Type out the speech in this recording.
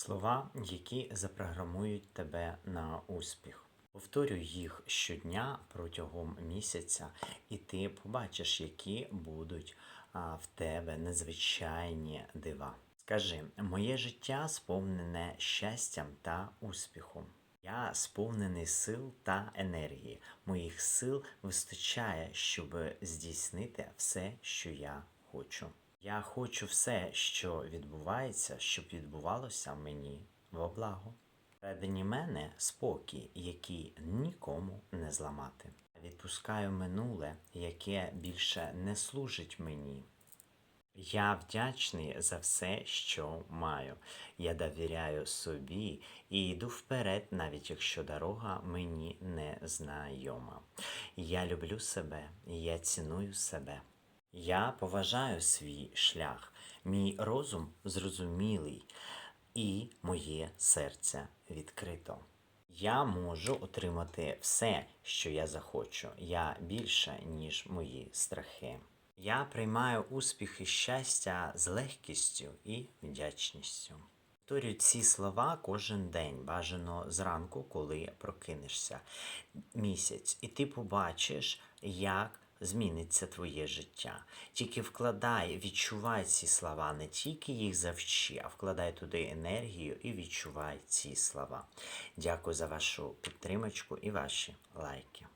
Слова, які запрограмують тебе на успіх. Повторюй їх щодня протягом місяця, і ти побачиш, які будуть в тебе незвичайні дива. Скажи, моє життя сповнене щастям та успіхом. Я сповнений сил та енергії. Моїх сил вистачає, щоб здійснити все, що я хочу. Я хочу все, що відбувається, щоб відбувалося мені во благо. Всередині мене спокій, який нікому не зламати. Відпускаю минуле, яке більше не служить мені. Я вдячний за все, що маю. Я довіряю собі і йду вперед, навіть якщо дорога мені не знайома. Я люблю себе, я ціную себе. Я поважаю свій шлях, мій розум зрозумілий і моє серце відкрито. Я можу отримати все, що я захочу. Я більше, ніж мої страхи. Я приймаю успіх і щастя з легкістю і вдячністю. Повторюй ці слова кожен день, бажано зранку, коли прокинешся місяць, і ти побачиш, як зміниться твоє життя. Тільки вкладай, відчувай ці слова, не тільки їх завчи, а вкладай туди енергію і відчувай ці слова. Дякую за вашу підтримочку і ваші лайки.